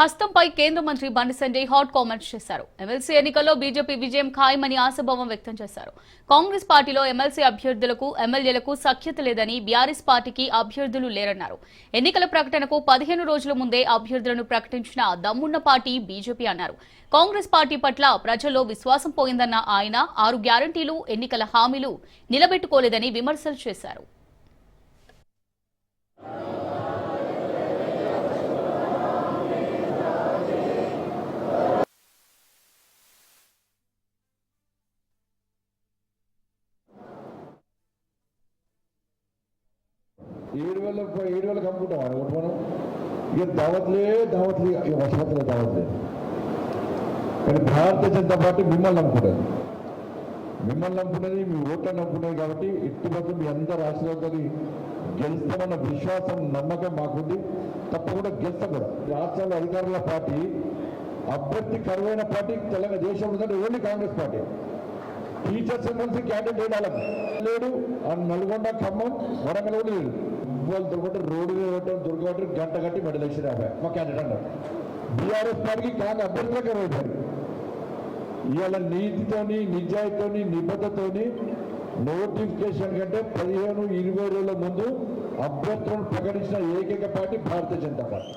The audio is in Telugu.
హస్తంపై కేంద్ర మంత్రి బండి సంజయ్ హాట్ కామెంట్స్ చేశారు. ఎమ్మెల్సీ ఎన్నికల్లో బీజేపీ విజయం ఖాయమని ఆశాభావం వ్యక్తం చేశారు. కాంగ్రెస్ పార్టీలో ఎమ్మెల్సీ అభ్యర్థులకు ఎమ్మెల్యేలకు సఖ్యత లేదని బీఆర్ఎస్ పార్టీకి అభ్యర్థులు లేరన్నారు. ఎన్నికల ప్రకటనకు పదిహేను రోజుల ముందే అభ్యర్థులను ప్రకటించిన దమ్మున్న పార్టీ బీజేపీ అన్నారు. కాంగ్రెస్ పార్టీ పట్ల ప్రజల్లో విశ్వాసం పోయిందన్న ఆయన ఆరు గ్యారంటీలు ఎన్నికల హామీలు నిలబెట్టుకోలేదని విమర్శలు చేశారు. ఏడు వేల ఏడు వేలకు అమ్ముకుంటాం అని ఒకటి మనం ఇక దావత్లే దావత్లే ఇక దావత్లే. కానీ భారతీయ జనతా పార్టీ మిమ్మల్ని నమ్ముకుంటుంది మిమ్మల్ని నమ్ముకున్నది మీ ఓట్లను నమ్ముకున్నది కాబట్టి ఎట్టి మాత్రం మీ అందరు ఆశీర్వాదాలు గెలుస్తామన్న విశ్వాసం నమ్మకం మాకుంది. తప్పకుండా గెలుస్తాం కూడా రాష్ట్రాల అధికారుల పార్టీ అభ్యర్థి కరువైన పార్టీ తెలంగాణ దేశంలో ఉందంటే only Congress party. Teachers MLC candidate లేడు లేడు. ఆ నల్గొండ ఖమ్మం వరంగల్ కూడా లేడు వాళ్ళు దొరకటం రోడ్డు ఇవ్వటం దొరకటం గంట కట్టి మెడల్ వేసి యాభై మా క్యాండిడేట్ అన్నారు బీఆర్ఎస్ పార్టీకి కానీ అభ్యర్థులకే వేశారు ఇవాళ నీతితోని నిజాయితీతోని నిబద్ధతోని నోటిఫికేషన్ కంటే పదిహేను ఇరవై రోజుల ముందు అభ్యర్థులను ప్రకటించిన ఏకైక పార్టీ భారతీయ జనతా పార్టీ.